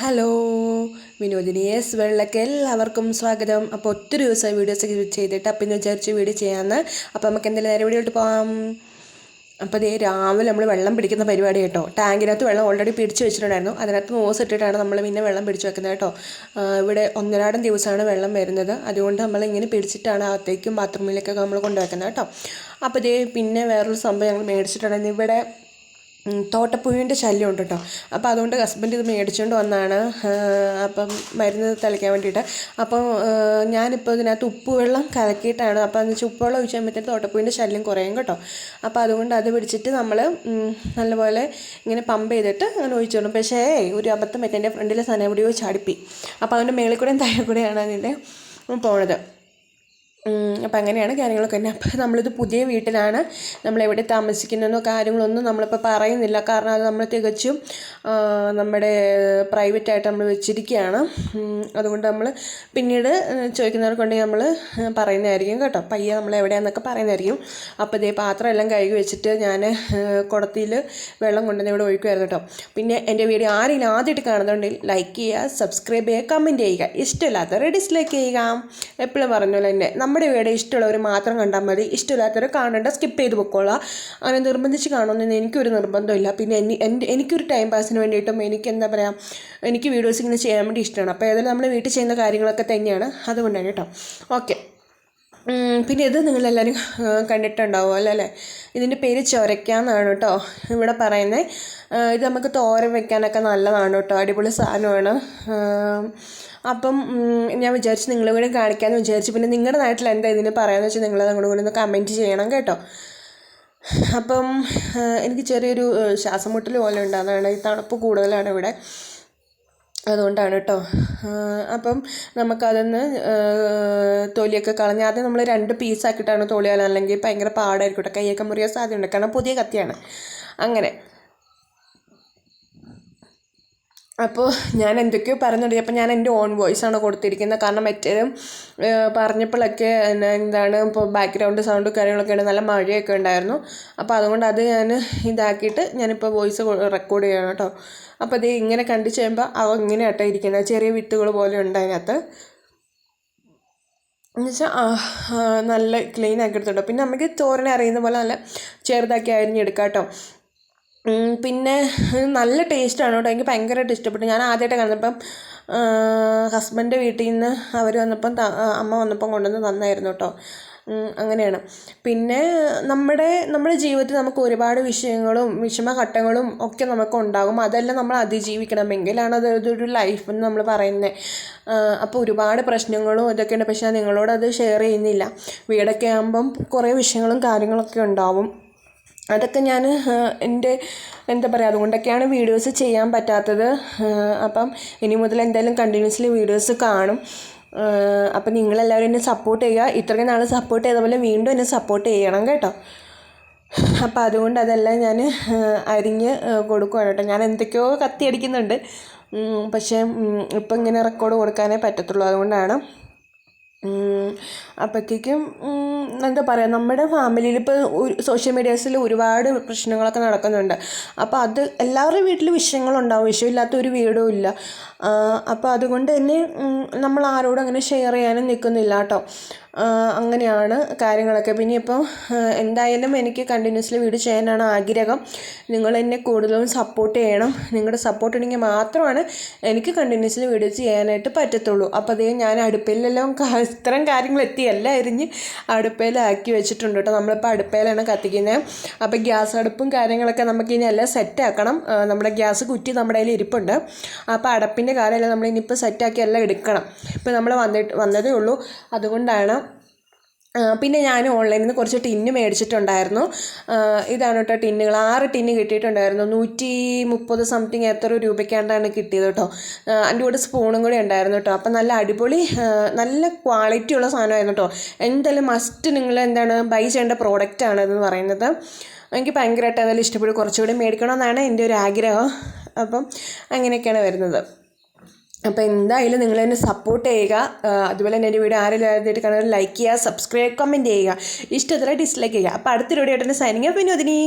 Hello Vinodini S വെള്ളക്ക് എല്ലാവർക്കും സ്വാഗതം. അപ്പോൾ ഒത്തിരി ദിവസമായി വീഡിയോസ് ചെയ്തിട്ട് അപ്പം ഇന്ന് വിചാരിച്ച് വീഡിയോ ചെയ്യാമെന്ന് അപ്പോൾ നമുക്ക് എന്തെങ്കിലും നേരെ വീഡിയോട്ട് പോകാം അപ്പോൾ ഇതേ രാവിലെ നമ്മൾ വെള്ളം പിടിക്കുന്ന പരിപാടി കേട്ടോ. ടാങ്കിനകത്ത് വെള്ളം ഓൾറെഡി പിടിച്ച് വെച്ചിട്ടുണ്ടായിരുന്നു. അതിനകത്ത് നോസ് ഇട്ടിട്ടാണ് നമ്മൾ പിന്നെ വെള്ളം പിടിച്ച് വെക്കുന്നത് കേട്ടോ. ഇവിടെ ഒന്നരാടം ദിവസമാണ് വെള്ളം വരുന്നത്. അതുകൊണ്ട് നമ്മൾ ഇങ്ങനെ പിടിച്ചിട്ടാണ് അകത്തേക്കും ബാത്റൂമിലേക്കൊക്കെ നമ്മൾ കൊണ്ടുവെക്കുന്നത് കേട്ടോ. അപ്പോൾ ഇതേ പിന്നെ വേറൊരു സംഭവം ഞങ്ങൾ മേടിച്ചിട്ടുണ്ടായിരുന്നു. ഇവിടെ തോട്ടപ്പുഴുവിന്റെ ശല്യം ഉണ്ട് കേട്ടോ. അപ്പോൾ അതുകൊണ്ട് ഹസ്ബൻഡ് ഇത് മേടിച്ചുകൊണ്ട് വന്നാണ്. അപ്പം മരുന്ന് തളിക്കാൻ വേണ്ടിയിട്ട്. അപ്പം ഞാനിപ്പോൾ ഇതിനകത്ത് ഉപ്പ് വെള്ളം കലക്കിയിട്ടാണ്. അപ്പോൾ എന്ന് വെച്ചാൽ ഉപ്പുവെള്ളം ഒഴിച്ച് കഴിയുമ്പോഴത്തേക്ക് തോട്ടപ്പുഴുവിന്റെ ശല്യം കുറയും കേട്ടോ. അപ്പോൾ അതുകൊണ്ട് അത് പിടിച്ചിട്ട് നമ്മൾ നല്ലപോലെ ഇങ്ങനെ പമ്പ് ചെയ്തിട്ട് അങ്ങനെ ഒഴിച്ചോളും പക്ഷേ ഒരു അബദ്ധം പറ്റി. എന്റെ ഫ്രണ്ടിലെ സനപിടിയോ ചാടിപ്പി അപ്പോൾ അതിന്റെ മേളിൽ കൂടെയും താഴെ കൂടെയാണ് അതിന്റെ പോണത്. അപ്പം അങ്ങനെയാണ് കാര്യങ്ങളൊക്കെ തന്നെ അപ്പം നമ്മളിത് പുതിയ വീട്ടിലാണ് നമ്മളെവിടെ താമസിക്കുന്നതെന്നോ കാര്യങ്ങളൊന്നും നമ്മളിപ്പോൾ പറയുന്നില്ല. കാരണം അത് നമ്മൾ തികച്ചും നമ്മുടെ പ്രൈവറ്റായിട്ട് നമ്മൾ വെച്ചിരിക്കുകയാണ്. അതുകൊണ്ട് നമ്മൾ പിന്നീട് ചോദിക്കുന്നവർക്കുണ്ടെങ്കിൽ നമ്മൾ പറയുന്നതായിരിക്കും കേട്ടോ. പയ്യെ നമ്മൾ എവിടെയാണെന്നൊക്കെ പറയുന്നതായിരിക്കും. അപ്പോൾ ഇതേ പാത്രം എല്ലാം കഴുകി വെച്ചിട്ട് ഞാൻ കുടത്തിയിൽ വെള്ളം കൊണ്ടുവന്ന് ഇവിടെ ഒഴിക്കുമായിരുന്നു കേട്ടോ. പിന്നെ എന്റെ വീഡിയോ ആരെങ്കിലും ആദ്യമായിട്ട് കാണുന്നുണ്ടെങ്കിൽ ലൈക്ക് ചെയ്യുക സബ്സ്ക്രൈബ് ചെയ്യുക കമന്റ് ചെയ്യുക. ഇഷ്ടമില്ലാത്തവരെ ഡിസ്ലൈക്ക് ചെയ്യുക. എപ്പോഴും പറഞ്ഞല്ലോ എന്നെ നമ്മുടെ വീഡിയോ ഇഷ്ടമുള്ളവർ മാത്രം കണ്ടാൽ മതി. ഇഷ്ടമില്ലാത്തവർ കാണേണ്ട. സ്കിപ്പ് ചെയ്ത് പൊക്കോളാം. അങ്ങനെ നിർബന്ധിച്ച് കാണുമെന്ന് എനിക്കൊരു നിർബന്ധമില്ല പിന്നെ എനി എന്റെ എനിക്കൊരു ടൈം പാസിന് വേണ്ടിയിട്ടും എനിക്ക് എന്താ പറയുക എനിക്ക് വീഡിയോസ് ഇങ്ങനെ ചെയ്യാൻ വേണ്ടി ഇഷ്ടമാണ്. അപ്പോൾ ഏതായാലും നമ്മൾ വീട്ടിൽ ചെയ്യുന്ന കാര്യങ്ങളൊക്കെ തന്നെയാണ്. അതുകൊണ്ടാണ് കേട്ടോ. ഓക്കെ പിന്നെ ഇത് നിങ്ങളെല്ലാവരും കണ്ടിട്ടുണ്ടാവുമല്ലോ അല്ലേ ഇതിന്റെ പേര് ചൊരയ്ക്കാന്നാണ് കേട്ടോ ഇവിടെ പറയുന്നത് ഇത് നമുക്ക് തോരൻ വെക്കാനൊക്കെ നല്ലതാണ് കേട്ടോ അടിപൊളി സാധനമാണ്. അപ്പം ഞാൻ വിചാരിച്ച് നിങ്ങളെ കൂടെ കാണിക്കാമെന്ന് വിചാരിച്ചു പിന്നെ നിങ്ങളുടെ നാട്ടിൽ എന്താ ഇതിന് പറയാമെന്ന് വെച്ചാൽ നിങ്ങളത് അങ്ങോട്ട് കൂടെ ഒന്ന് കമന്റ് ചെയ്യണം കേട്ടോ. അപ്പം എനിക്ക് ചെറിയൊരു ശ്വാസം മുട്ടൽ പോലെ ഉണ്ടാകുന്നതാണ് ഈ തണുപ്പ് കൂടുതലാണ് ഇവിടെ. അതുകൊണ്ടാണ് കേട്ടോ അപ്പം നമുക്കതൊന്ന് തൊലിയൊക്കെ കളഞ്ഞ് ആദ്യം നമ്മൾ രണ്ട് പീസാക്കിയിട്ടാണ് തൊലി അല്ലെങ്കിൽ ഭയങ്കര പാടായിരിക്കും കേട്ടോ കൈയൊക്കെ മുറിയാൻ സാധ്യതയുണ്ട്. കാരണം പുതിയ കത്തിയാണ്. അങ്ങനെ. അപ്പോൾ ഞാൻ എന്തൊക്കെയോ പറഞ്ഞു തുടങ്ങി. അപ്പോൾ ഞാൻ എന്റെ ഓൺ വോയിസ് ആണ് കൊടുത്തിരിക്കുന്നത്. കാരണം മറ്റേതും പറഞ്ഞപ്പോഴൊക്കെ എന്താണ് ഇപ്പോൾ ബാക്ക്ഗ്രൗണ്ട് സൗണ്ട് കാര്യങ്ങളൊക്കെ ഉണ്ട്. നല്ല മഴയൊക്കെ ഉണ്ടായിരുന്നു. അപ്പോൾ അതുകൊണ്ട് അത് ഞാൻ ഇതാക്കിയിട്ട് ഞാനിപ്പോൾ വോയിസ് റെക്കോർഡ് ചെയ്യണം കേട്ടോ അപ്പോൾ അത് ഇങ്ങനെ കണ്ടു ചെയ്യുമ്പോൾ അവ ഇങ്ങനെ ആട്ടോ ഇരിക്കുന്നത് ചെറിയ വിത്തുകൾ പോലെ ഉണ്ട് അതിനകത്ത്. എന്നുവെച്ചാൽ നല്ല ക്ലീൻ ആക്കി എടുത്തിട്ടോ. പിന്നെ നമുക്ക് തോരനെ അറിയുന്ന പോലെ നല്ല ചെറുതാക്കി അരിഞ്ഞെടുക്കാം കേട്ടോ പിന്നെ നല്ല ടേസ്റ്റാണ് കേട്ടോ. എനിക്ക് ഭയങ്കരമായിട്ട് ഇഷ്ടപ്പെട്ടു. ഞാൻ ആദ്യമായിട്ട് കണ്ടപ്പം ഹസ്ബൻഡ് വീട്ടിൽ നിന്ന് അവർ വന്നപ്പം അമ്മ വന്നപ്പം കൊണ്ടുവന്ന് തന്നായിരുന്നു കേട്ടോ. അങ്ങനെയാണ്. പിന്നെ നമ്മുടെ നമ്മുടെ ജീവിതത്തിൽ നമുക്ക് ഒരുപാട് വിഷയങ്ങളും വിഷമഘട്ടങ്ങളും ഒക്കെ നമുക്ക് ഉണ്ടാകും അതെല്ലാം നമ്മൾ അതിജീവിക്കണമെങ്കിലാണ് അത് ഇതൊരു ലൈഫ് എന്ന് നമ്മൾ പറയുന്നത് അപ്പോൾ ഒരുപാട് പ്രശ്നങ്ങളും ഇതൊക്കെയുണ്ട്. പക്ഷേ ഞാൻ നിങ്ങളോട് അത് ഷെയർ ചെയ്യുന്നില്ല. വീടൊക്കെ ആകുമ്പം കുറേ വിഷയങ്ങളും കാര്യങ്ങളൊക്കെ ഉണ്ടാവും. അതൊക്കെ ഞാൻ എന്റെ എന്താ പറയുക അതുകൊണ്ടൊക്കെയാണ് വീഡിയോസ് ചെയ്യാൻ പറ്റാത്തത്. അപ്പം ഇനി മുതൽ എന്തായാലും കണ്ടിന്യൂസ്ലി വീഡിയോസ് കാണും. അപ്പം നിങ്ങളെല്ലാവരും എന്നെ സപ്പോർട്ട് ചെയ്യുക. ഇത്രയും നാൾ സപ്പോർട്ട് ചെയ്ത പോലെ വീണ്ടും എന്നെ സപ്പോർട്ട് ചെയ്യണം കേട്ടോ. അപ്പം അതുകൊണ്ട് അതെല്ലാം ഞാൻ അരിഞ്ഞ് കൊടുക്കുകയാണ് കേട്ടോ. ഞാൻ എന്തൊക്കെയോ കത്തി അടിക്കുന്നുണ്ട് പക്ഷേ ഇപ്പം ഇങ്ങനെ റെക്കോർഡ് കൊടുക്കാനേ പറ്റത്തുള്ളൂ. അതുകൊണ്ടാണ് അപ്പോഴത്തേക്കും എന്താ പറയുക നമ്മുടെ ഫാമിലിയിൽ ഇപ്പോൾ സോഷ്യൽ മീഡിയാസിൽ ഒരുപാട് പ്രശ്നങ്ങളൊക്കെ നടക്കുന്നുണ്ട്. അപ്പോൾ അത് എല്ലാവരുടെയും വീട്ടിൽ വിഷയങ്ങളുണ്ടാവും. വിഷയമില്ലാത്ത ഒരു വീടും ഇല്ല. അപ്പോൾ അതുകൊണ്ട് തന്നെ നമ്മൾ ആരോടും അങ്ങനെ ഷെയർ ചെയ്യാനും നിൽക്കുന്നില്ല കേട്ടോ. അങ്ങനെയാണ് കാര്യങ്ങളൊക്കെ. പിന്നെ ഇപ്പം എന്തായാലും എനിക്ക് കണ്ടിന്യൂസ്ലി വീഡിയോ ചെയ്യാനാണ് ആഗ്രഹം. നിങ്ങൾ എന്നെ കൂടുതലും സപ്പോർട്ട് ചെയ്യണം. നിങ്ങളുടെ സപ്പോർട്ട് ഉണ്ടെങ്കിൽ മാത്രമാണ് എനിക്ക് കണ്ടിന്യൂസ്ലി വീഡിയോ ചെയ്യാനായിട്ട് പറ്റത്തുള്ളൂ. അപ്പോൾ അതേ ഞാൻ അടുപ്പിലെല്ലാം ഇത്തരം കാര്യങ്ങൾ എത്തിയല്ല എരിഞ്ഞ് അടുപ്പയിലാക്കി വെച്ചിട്ടുണ്ട് കേട്ടോ. നമ്മളിപ്പോൾ അടുപ്പയിലാണ് കത്തിക്കുന്നത് അപ്പോൾ ഗ്യാസ് അടുപ്പും കാര്യങ്ങളൊക്കെ നമുക്ക് ഇനി എല്ലാം സെറ്റാക്കണം നമ്മുടെ ഗ്യാസ് കുറ്റി നമ്മുടെ കയ്യിൽ ഇരിപ്പുണ്ട്. അപ്പോൾ അടപ്പിന്റെ കാര്യമെല്ലാം നമ്മൾ ഇനിയിപ്പോൾ സെറ്റാക്കി എല്ലാം എടുക്കണം. ഇപ്പോൾ നമ്മൾ വന്നിട്ട് വന്നതേ ഉള്ളൂ. അതുകൊണ്ടാണ് പിന്നെ ഞാൻ ഓൺലൈനിൽ നിന്ന് കുറച്ച് ടിന്ന് മേടിച്ചിട്ടുണ്ടായിരുന്നു. ഇതാണ് കേട്ടോ ടിന്നുകൾ. ആറ് ടിന്ന് കിട്ടിയിട്ടുണ്ടായിരുന്നു. നൂറ്റി മുപ്പത് സംതിങ് എത്ര രൂപയ്ക്കാണ്ടാണ് കിട്ടിയത് കേട്ടോ അതിന്റെ കൂടെ സ്പൂണും കൂടി ഉണ്ടായിരുന്നു കേട്ടോ അപ്പം നല്ല അടിപൊളി നല്ല ക്വാളിറ്റി ഉള്ള സാധനമായിരുന്നു കേട്ടോ എന്തായാലും മസ്റ്റ് നിങ്ങൾ എന്താണ് ബൈ ചെയ്യേണ്ട പ്രോഡക്റ്റാണ് എന്ന് പറയുന്നത്. എനിക്ക് ഭയങ്കരമായിട്ട് അതെല്ലാം ഇഷ്ടപ്പെടും. കുറച്ചുകൂടി മേടിക്കണമെന്നാണ് എന്റെ ഒരു ആഗ്രഹം. അപ്പം അങ്ങനെയൊക്കെയാണ് വരുന്നത്. അപ്പോൾ എന്തായാലും നിങ്ങൾ എന്നെ സപ്പോർട്ട് ചെയ്യുക. അതുപോലെ തന്നെ എന്റെ വീഡിയോ ആരെല്ലാം ആദ്യമായിട്ട് ലൈക്ക് ചെയ്യുക സബ്സ്ക്രൈബ് കമന്റ് ചെയ്യുക. ഇഷ്ടത്തിലെ ഡിസ്ലൈക്ക് ചെയ്യുക. അപ്പോൾ അടുത്തൊരു വീഡിയോ ആയിട്ട് തന്നെ സൈനിങ് പിന്നെ അതിനി.